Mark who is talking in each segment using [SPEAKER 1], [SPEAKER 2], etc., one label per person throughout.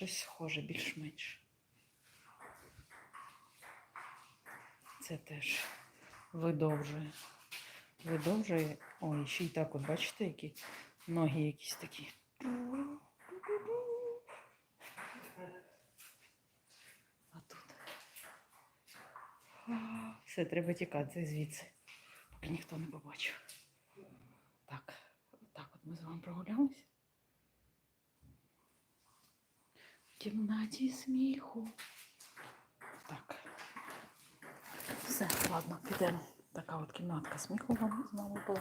[SPEAKER 1] Щось схоже більш-менш. Це теж видовжує. Видовжує. Ой, ще й так, от бачите, які ноги якісь такі. А тут. Все, треба тікати звідси, поки ніхто не побачив. Так, так от ми з вами прогулялись. В кімнаті сміху. Так. Все, ладно, підемо. Така от кімнатка сміху вам з нами була.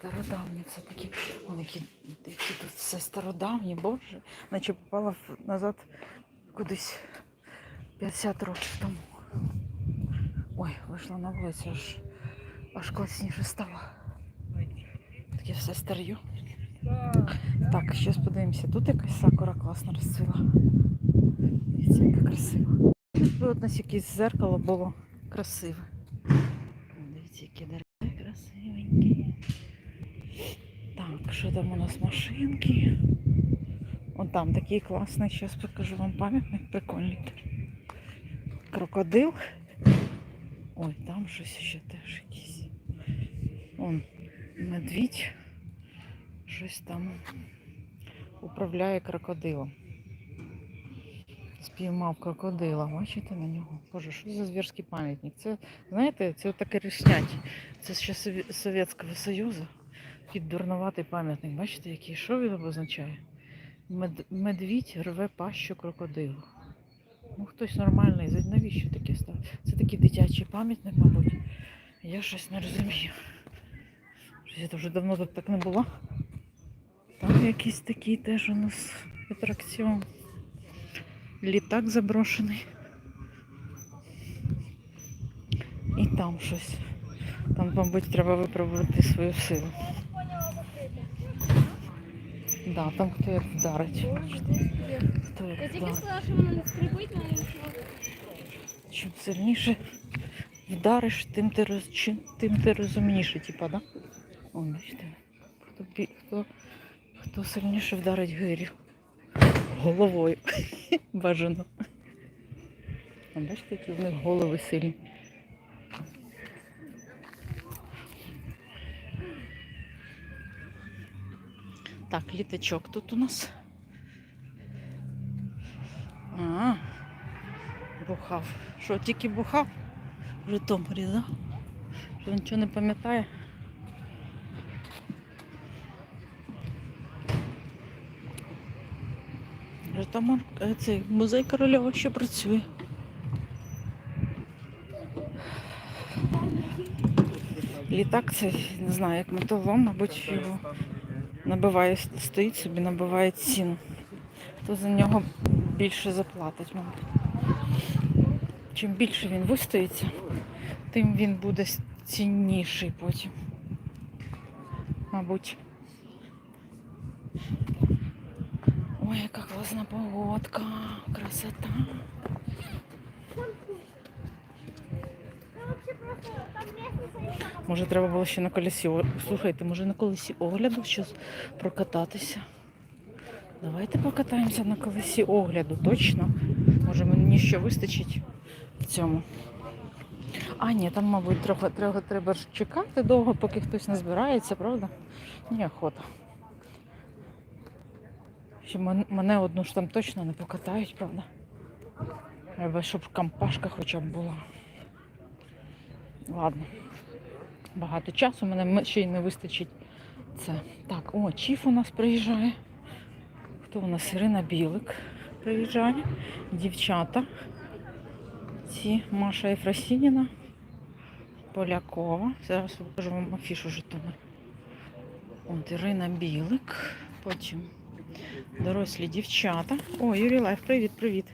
[SPEAKER 1] Стародавні, це такі, вони які, які тут все стародавні, боже, наче попала назад кудись 50 років тому. Ой, вийшла на вулицю, аж, аж класніше стало. Таке все стар'ю. Так, щось подивимося. Тут якась сакура класно розцвіла. Дивіться, яка красива. Якби от нас якесь зеркало було красиве. Дивіться, які дерева Так, що там у нас машинки? Вон там такий класний, зараз покажу вам пам'ятник, прикольний. Крокодил. Ой, там щось ще теж якісь. Вон медвідь. Щось там управляє крокодилом. Спіймав крокодила, бачите на нього? Боже, що за звірський пам'ятник? Це, знаєте, це таке ріснять. Це ще Совє- Совєтського Союзу. Під дурнуватий пам'ятник. Бачите, який? Що він означає? Мед... Медвідь рве пащу крокодилу. Ну, хтось нормальний, навіщо таке став? Це такий дитячий пам'ятник, мабуть. Я щось не розумію. Я вже давно тут так не була. Там якийсь такий теж у нас атракціон. Літак заброшений. І там щось. Там, мабуть, треба випробувати свою силу. Да, там хто як вдарить. Хто
[SPEAKER 2] Я
[SPEAKER 1] як
[SPEAKER 2] тільки
[SPEAKER 1] вдарить.
[SPEAKER 2] сказала, що вона скрипить, але нічого.
[SPEAKER 1] Чим сильніше вдариш, тим ти, роз... чим- тим ти розумніше, типа, да? О, бачите, хто, бі- хто, хто сильніше вдарить гирю. Головою. Бажано. А бачите, які в них голови сильні. Так, літачок тут у нас. А, бухав. Що, тільки бухав? В Житомирі, да? Що нічого не пам'ятає? Житомир, е, цей музей Корольова ще працює. Літак це, не знаю, як металолом, мабуть, його набиває, стоїть собі, набиває ціну. То за нього більше заплатить, мабуть. Чим більше він вистоїться, тим він буде цінніший потім. Мабуть. Ой, яка класна погодка, красота. Може, треба було ще на колесі. Слухайте, може на колесі огляду щось прокататися. Давайте покатаємося на колесі огляду, точно. Може мені ще вистачить в цьому. А, ні, там, мабуть, трохи, треба ж чекати довго, поки хтось не збирається, правда? Ні, охота. Ще мене одну ж там точно не покатають, правда? Треба, щоб компашка хоча б була. Ладно. Багато часу мене ще й не вистачить це. Так, о, Чіф у нас приїжджає. Хто у нас? Ірина Білик приїжджає. Дівчата. Ці Маша Єфросініна, Полякова. Зараз покажу вам афішу Житомир. От Ірина Білик. Потім дорослі дівчата. О, Юрій Лайф, привіт, привіт.